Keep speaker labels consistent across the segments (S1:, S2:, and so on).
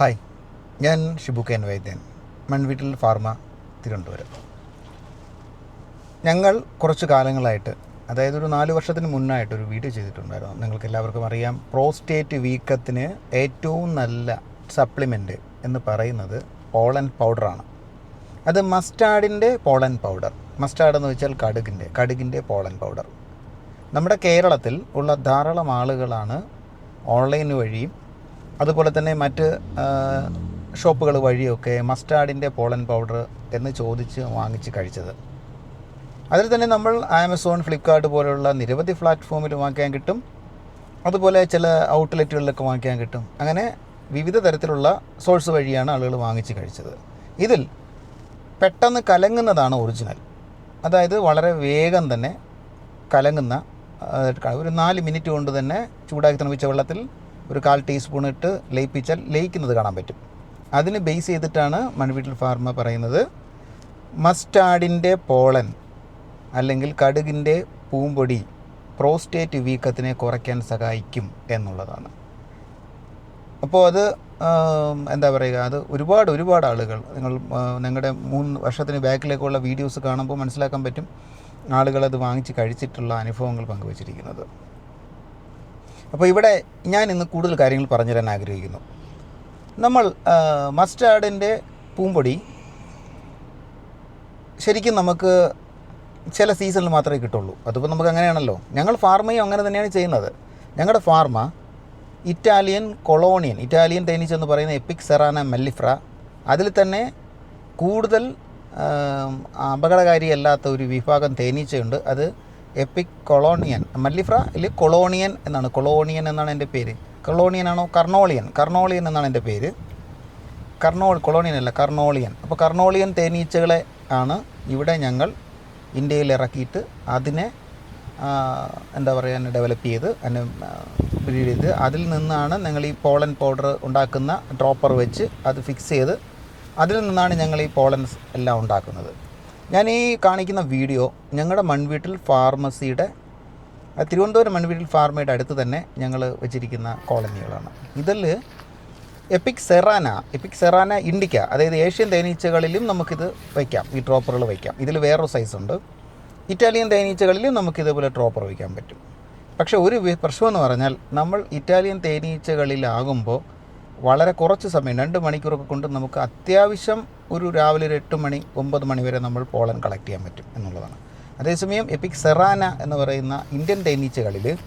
S1: Hi ഞാൻ Shibu K N വൈദ്യൻ മൺവീട്ടിൽ pharma Thiruvananthapuram. ഞങ്ങൾ കുറച്ച് കാലങ്ങളായിട്ട് അതായത് ഒരു നാല് വർഷത്തിന് മുന്നായിട്ട് ഒരു വീഡിയോ ചെയ്തിട്ടുണ്ടായിരുന്നു. നിങ്ങൾക്ക് എല്ലാവർക്കും അറിയാം പ്രോസ്റ്റേറ്റ് വീക്കത്തിന് ഏറ്റവും നല്ല സപ്ലിമെന്റ് എന്ന് പറയുന്നത് പോളൻ പൗഡറാണ്. അത് മസ്റ്റാർഡിന്റെ പോളൻ പൗഡർ. മസ്റ്റാർഡ് എന്ന് വെച്ചാൽ കടുകിന്റെ കടുകിന്റെ പോളൻ പൗഡർ. നമ്മുടെ കേരളത്തിൽ ഉള്ള ധാരാളം ആളുകളാണ് ഓൺലൈൻ വഴിയും അതുപോലെ തന്നെ മറ്റ് ഷോപ്പുകൾ വഴിയൊക്കെ മസ്റ്റാർഡിന്റെ പോളൻ പൗഡർ എന്ന് ചോദിച്ച് വാങ്ങിച്ച് കഴിച്ചത്. അതിൽ തന്നെ നമ്മൾ ആമസോൺ ഫ്ലിപ്കാർട്ട് പോലെയുള്ള നിരവധി പ്ലാറ്റ്ഫോമിൽ വാങ്ങിക്കാൻ കിട്ടും. അതുപോലെ ചില ഔട്ട്ലെറ്റുകളിലൊക്കെ വാങ്ങിക്കാൻ കിട്ടും. അങ്ങനെ വിവിധ തരത്തിലുള്ള സോഴ്സ് വഴിയാണ് ആളുകൾ വാങ്ങിച്ച് കഴിച്ചത്. ഇതിൽ പെട്ടെന്ന് കലങ്ങുന്നതാണ് ഒറിജിനൽ. അതായത് വളരെ വേഗം തന്നെ കലങ്ങുന്ന ഒരു നാല് മിനിറ്റ് കൊണ്ട് തന്നെ ചൂടാക്കി തണുപ്പിച്ച വെള്ളത്തിൽ ഒരു കാൽ ടീസ്പൂൺ ഇട്ട് ലയിപ്പിച്ചാൽ ലയിക്കുന്നത് കാണാൻ പറ്റും. അതിന് ബേസ് ചെയ്തിട്ടാണ് മൺവീട്ടിൽ ഫാർമ പറയുന്നത് മസ്റ്റാർഡിന്റെ പോളൻ അല്ലെങ്കിൽ കടുകിന്റെ പൂമ്പൊടി പ്രോസ്റ്റേറ്റ് വീക്കത്തിനെ കുറയ്ക്കാൻ സഹായിക്കും എന്നുള്ളതാണ്. അപ്പോൾ അത് എന്താ പറയുക അത് ഒരുപാട് ഒരുപാട് ആളുകൾ നിങ്ങൾ നിങ്ങളുടെ മൂന്ന് വർഷത്തിന് ബാക്കിലേക്കുള്ള വീഡിയോസ് കാണുമ്പോൾ മനസ്സിലാക്കാൻ പറ്റും ആളുകൾ അത് വാങ്ങിച്ച് കഴിച്ചിട്ടുള്ള അനുഭവങ്ങൾ പങ്കുവച്ചിരിക്കുന്നത്. അപ്പോൾ ഇവിടെ ഞാൻ ഇന്ന് കൂടുതൽ കാര്യങ്ങൾ പറഞ്ഞു തരാൻ ആഗ്രഹിക്കുന്നു. നമ്മൾ മസ്റ്റാർഡിന്റെ പൂമ്പൊടി ശരിക്കും നമുക്ക് ചില സീസണിൽ മാത്രമേ കിട്ടുള്ളൂ. അതിപ്പോൾ നമുക്ക് അങ്ങനെയാണല്ലോ. ഞങ്ങൾ ഫാർമയും അങ്ങനെ തന്നെയാണ് ചെയ്യുന്നത്. ഞങ്ങളുടെ ഫാർമ ഇറ്റാലിയൻ കൊളോണിയൻ ഇറ്റാലിയൻ തേനീച്ച എന്ന് പറയുന്ന എപ്പിക് സെറാന മെല്ലിഫ്ര അതിൽ തന്നെ കൂടുതൽ അപകടകാരിയല്ലാത്ത ഒരു വിഭാഗം തേനീച്ചയുണ്ട്. അത് എപ്പിക് കൊളോണിയൻ മല്ലിഫ്ര ഇല്ല കൊളോണിയൻ എന്നാണ്. കൊളോണിയൻ എന്നാണ് എന്റെ പേര്. കൊളോണിയൻ ആണോ? കർണോളിയൻ കർണോളിയൻ എന്നാണ് എന്റെ പേര്. കർണോൾ കൊളോണിയൻ അല്ല കർണോളിയൻ അപ്പോൾ കർണോളിയൻ തേനീച്ചകളെ ആണ് ഇവിടെ ഞങ്ങൾ ഇന്ത്യയിൽ ഇറക്കിയിട്ട് അതിനെ എന്താ പറയുക ഡെവലപ്പ് ചെയ്ത് അതിനെ ബ്രീഡ് ചെയ്ത് അതിൽ നിന്നാണ് ഞങ്ങൾ ഈ പോളൻ പൗഡർ ഉണ്ടാക്കുന്ന ഡ്രോപ്പർ വെച്ച് അത് ഫിക്സ് ചെയ്ത് അതിൽ നിന്നാണ് ഞങ്ങൾ ഈ പോളൻസ് എല്ലാം ഉണ്ടാക്കുന്നത്. ഞാൻ ഈ കാണിക്കുന്ന വീഡിയോ ഞങ്ങളുടെ മൺവീട്ടിൽ ഫാർമസിയുടെ തിരുവനന്തപുരം മൺവീട്ടിൽ ഫാർമയുടെ അടുത്ത് തന്നെ ഞങ്ങൾ വെച്ചിരിക്കുന്ന കോളനികളാണ്. ഇതിൽ Apis cerana Apis cerana indica അതായത് ഏഷ്യൻ തേനീച്ചകളിലും നമുക്കിത് വയ്ക്കാം ഈ ട്രോപ്പറുകൾ വയ്ക്കാം. ഇതിൽ വേറൊരു സൈസ് ഉണ്ട്. ഇറ്റാലിയൻ തേനീച്ചകളിലും നമുക്ക് ഇതേപോലെ ട്രോപ്പർ വയ്ക്കാൻ പറ്റും. പക്ഷേ ഒരു പ്രശ്നമെന്ന് പറഞ്ഞാൽ നമ്മൾ ഇറ്റാലിയൻ തേനീച്ചകളിലാകുമ്പോൾ വളരെ കുറച്ച് സമയം രണ്ട് മണിക്കൂറൊക്കെ കൊണ്ട് നമുക്ക് അത്യാവശ്യം ഒരു രാവിലെ ഒരു എട്ട് മണി ഒമ്പത് മണി വരെ നമ്മൾ പോളൻ കളക്ട് ചെയ്യാൻ പറ്റും എന്നുള്ളതാണ്. അതേസമയം എപ്പിക് സെറാന എന്ന് പറയുന്ന ഇന്ത്യൻ തേനീച്ചകളിൽ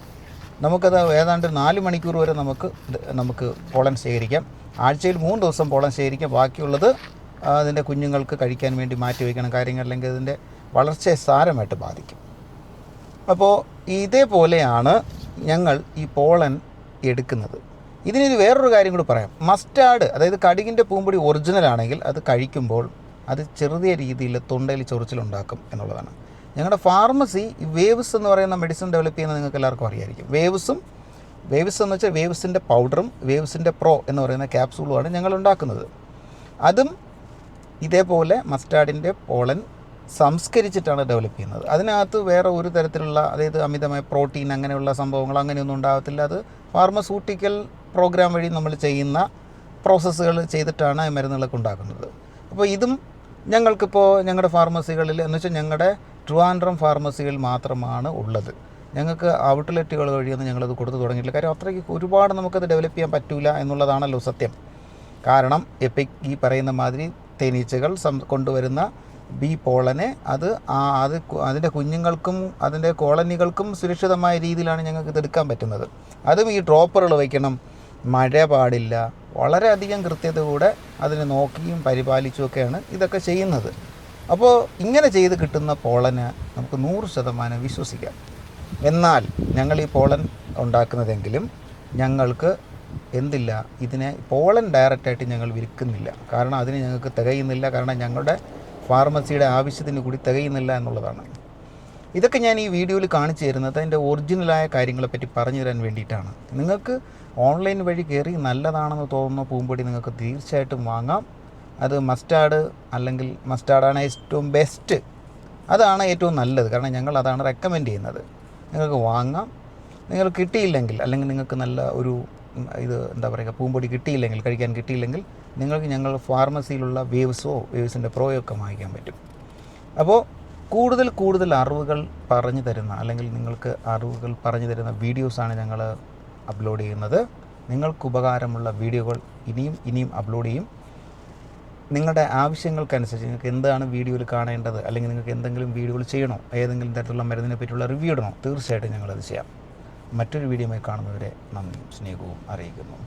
S1: നമുക്കത് ഏതാണ്ട് നാല് മണിക്കൂർ വരെ നമുക്ക് നമുക്ക് പോളൻ ശേഖരിക്കാം. ആഴ്ചയിൽ മൂന്ന് ദിവസം പോളൻ ശേഖരിക്കാം. ബാക്കിയുള്ളത് അതിന്റെ കുഞ്ഞുങ്ങൾക്ക് കഴിക്കാൻ വേണ്ടി മാറ്റി വയ്ക്കണം കാര്യങ്ങൾ അല്ലെങ്കിൽ അതിന്റെ വളർച്ചയെ സാരമായിട്ട് ബാധിക്കും. അപ്പോൾ ഇതേപോലെയാണ് ഞങ്ങൾ ഈ പോളൻ എടുക്കുന്നത്. ഇതിനൊരു വേറൊരു കാര്യം കൂടി പറയാം. മസ്റ്റാർഡ് അതായത് കടുകിന്റെ പൂമ്പൊടി ഒറിജിനൽ ആണെങ്കിൽ അത് കഴിക്കുമ്പോൾ അത് ചെറിയ രീതിയിൽ തൊണ്ടയിൽ ചൊറിച്ചിലുണ്ടാക്കും എന്നുള്ളതാണ്. ഞങ്ങളുടെ ഫാർമസി വേവ്സ് എന്ന് പറയുന്ന മെഡിസിൻ ഡെവലപ്പ് ചെയ്യുന്ന നിങ്ങൾക്ക് എല്ലാവർക്കും അറിയായിരിക്കും. വേവ്സും വേവ്സ് എന്ന് വെച്ചാൽ വേവ്സിന്റെ പൗഡറും വേവ്സിന്റെ പ്രോ എന്ന് പറയുന്ന ക്യാപ്സൂളുമാണ് ഞങ്ങൾ ഉണ്ടാക്കുന്നത്. അതും ഇതേപോലെ മസ്റ്റാർഡിന്റെ പോളൻ സംസ്കരിച്ചിട്ടാണ് ഡെവലപ്പ് ചെയ്യുന്നത്. അതിനകത്ത് വേറെ ഒരു തരത്തിലുള്ള അതായത് അമിതമായ പ്രോട്ടീൻ അങ്ങനെയുള്ള സംഭവങ്ങൾ അങ്ങനെയൊന്നും ഉണ്ടാകത്തില്ല. അത് ഫാർമസ്യൂട്ടിക്കൽ പ്രോഗ്രാം വഴി നമ്മൾ ചെയ്യുന്ന പ്രോസസ്സുകൾ ചെയ്തിട്ടാണ് മരുന്നുകളൊക്കെ ഉണ്ടാക്കുന്നത്. അപ്പോൾ ഇതും ഞങ്ങൾക്കിപ്പോൾ ഞങ്ങളുടെ ഫാർമസികളിൽ എന്ന് വെച്ചാൽ ഞങ്ങളുടെ ട്രിവാൻഡ്രം ഫാർമസികളിൽ മാത്രമാണ് ഉള്ളത്. ഞങ്ങൾക്ക് ഔട്ട്ലെറ്റുകൾ വഴിയൊന്നും ഞങ്ങളത് കൊടുത്തു തുടങ്ങിയിട്ടില്ല. കാര്യം അത്രയ്ക്ക് ഒരുപാട് നമുക്കത് ഡെവലപ്പ് ചെയ്യാൻ പറ്റില്ല എന്നുള്ളതാണല്ലോ സത്യം. കാരണം എപ്പിക് ഈ പറയുന്ന മാതിരി തേനീച്ചകൾ കൊണ്ടുവരുന്ന ബി പോളനെ അത് ആ അത് അതിന്റെ കുഞ്ഞുങ്ങൾക്കും അതിന്റെ കോളനികൾക്കും സുരക്ഷിതമായ രീതിയിലാണ് ഞങ്ങൾക്ക് ഇത് എടുക്കാൻ പറ്റുന്നത്. അതും ഈ ഡ്രോപ്പറുകൾ വയ്ക്കണം. മഴ പാടില്ല. വളരെയധികം കൃത്യത കൂടെ അതിനെ നോക്കിയും പരിപാലിച്ചുമൊക്കെയാണ് ഇതൊക്കെ ചെയ്യുന്നത്. അപ്പോൾ ഇങ്ങനെ ചെയ്ത് കിട്ടുന്ന പോളന് നമുക്ക് നൂറ് ശതമാനം വിശ്വസിക്കാം. എന്നാൽ ഞങ്ങൾ ഈ പോളൻ ഉണ്ടാക്കുന്നതെങ്കിലും ഞങ്ങൾക്ക് എന്തില്ല? ഇതിനെ പോളൻ ഡയറക്റ്റായിട്ട് ഞങ്ങൾ വിൽക്കുന്നില്ല. കാരണം അതിന് ഞങ്ങൾക്ക് തികയുന്നില്ല. കാരണം ഞങ്ങളുടെ ഫാർമസിയുടെ ആവശ്യത്തിന് കൂടി തികയുന്നില്ല എന്നുള്ളതാണ്. ഇതൊക്കെ ഞാൻ ഈ വീഡിയോയിൽ കാണിച്ചു തരുന്നത് അതിന്റെ ഒറിജിനലായ കാര്യങ്ങളെപ്പറ്റി പറഞ്ഞു തരാൻ വേണ്ടിയിട്ടാണ്. നിങ്ങൾക്ക് ഓൺലൈൻ വഴി കയറി നല്ലതാണെന്ന് തോന്നുന്ന പൂമ്പൊടി നിങ്ങൾക്ക് തീർച്ചയായിട്ടും വാങ്ങാം. അത് മസ്റ്റാർഡ് അല്ലെങ്കിൽ മസ്റ്റാർഡാണ് ഏറ്റവും ബെസ്റ്റ്. അതാണ് ഏറ്റവും നല്ലത്. കാരണം ഞങ്ങൾ അതാണ് റെക്കമെൻഡ് ചെയ്യുന്നത്. നിങ്ങൾക്ക് വാങ്ങാം. നിങ്ങൾ കിട്ടിയില്ലെങ്കിൽ അല്ലെങ്കിൽ നിങ്ങൾക്ക് നല്ല ഒരു ഇത് എന്താ പറയുക പൂമ്പൊടി കിട്ടിയില്ലെങ്കിൽ കഴിക്കാൻ കിട്ടിയില്ലെങ്കിൽ നിങ്ങൾക്ക് ഞങ്ങൾ ഫാർമസിയിലുള്ള വേവ്സോ വേവ്സിന്റെ പ്രോയോ ഒക്കെ വാങ്ങിക്കാൻ പറ്റും. അപ്പോൾ കൂടുതൽ കൂടുതൽ അറിവുകൾ പറഞ്ഞു തരുന്ന അല്ലെങ്കിൽ നിങ്ങൾക്ക് അറിവുകൾ പറഞ്ഞു തരുന്ന വീഡിയോസാണ് ഞങ്ങൾ അപ്ലോഡ് ചെയ്യുന്നത്. നിങ്ങൾക്ക് ഉപകാരമുള്ള വീഡിയോകൾ ഇനിയും ഇനിയും അപ്ലോഡ് ചെയ്യും. നിങ്ങളുടെ ആവശ്യങ്ങൾക്കനുസരിച്ച് നിങ്ങൾക്ക് എന്താണ് വീഡിയോയിൽ കാണേണ്ടത് അല്ലെങ്കിൽ നിങ്ങൾക്ക് എന്തെങ്കിലും വീഡിയോകൾ ചെയ്യണോ? ഏതെങ്കിലും തരത്തിലുള്ള മരുന്നിനെ പറ്റിയുള്ള റിവ്യൂ ഇടണോ? തീർച്ചയായിട്ടും ഞങ്ങളത് ചെയ്യാം. മറ്റൊരു വീഡിയോയുമായി കാണുന്നവരെ നന്ദിയും സ്നേഹവും അറിയിക്കുന്നു.